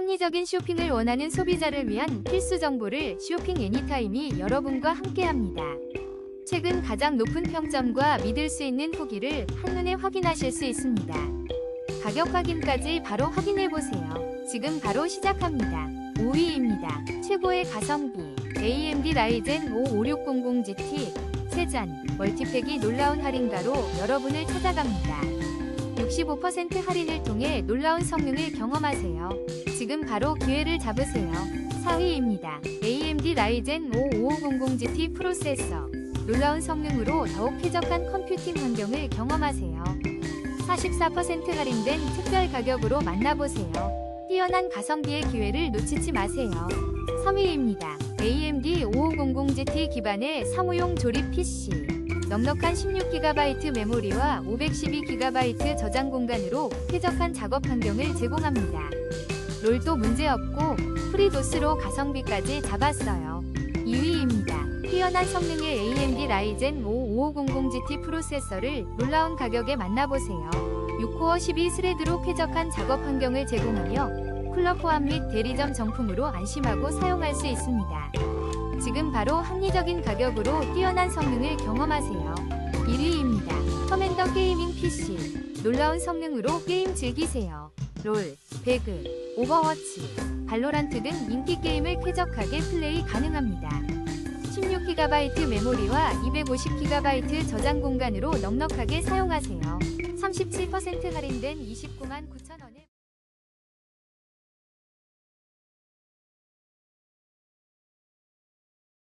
합리적인 쇼핑을 원하는 소비자를 위한 필수 정보를 쇼핑 애니타임이 여러분과 함께합니다. 최근 가장 높은 평점과 믿을 수 있는 후기를 한눈에 확인하실 수 있습니다. 가격 확인까지 바로 확인해 보세요. 지금 바로 시작합니다. 5위입니다. 최고의 가성비 AMD 라이젠 5 5600GT 세잔 멀티팩이 놀라운 할인가로 여러분을 찾아갑니다. 65% 할인을 통해 놀라운 성능을 경험하세요. 지금 바로 기회를 잡으세요. 4위입니다. AMD 라이젠 5 5500GT 프로세서 놀라운 성능으로 더욱 쾌적한 컴퓨팅 환경을 경험하세요. 44% 할인된 특별 가격으로 만나보세요. 뛰어난 가성비의 기회를 놓치지 마세요. 3위입니다. AMD 5500GT 기반의 사무용 조립 PC. 넉넉한 16GB 메모리와 512GB 저장 공간으로 쾌적한 작업 환경을 제공합니다. 롤도 문제없고 프리도스로 가성비까지 잡았어요. 2위입니다. 뛰어난 성능의 AMD 라이젠 5 5500GT 프로세서를 놀라운 가격에 만나보세요. 6코어 12스레드로 쾌적한 작업 환경을 제공하며 쿨러 포함 및 대리점 정품으로 안심하고 사용할 수 있습니다. 지금 바로 합리적인 가격으로 뛰어난 성능을 경험하세요. 1위입니다. 커맨더 게이밍 PC. 놀라운 성능으로 게임 즐기세요. 롤, 배그, 오버워치, 발로란트 등 인기 게임을 쾌적하게 플레이 가능합니다. 16GB 메모리와 250GB 저장 공간으로 넉넉하게 사용하세요. 37% 할인된 29만 9천원.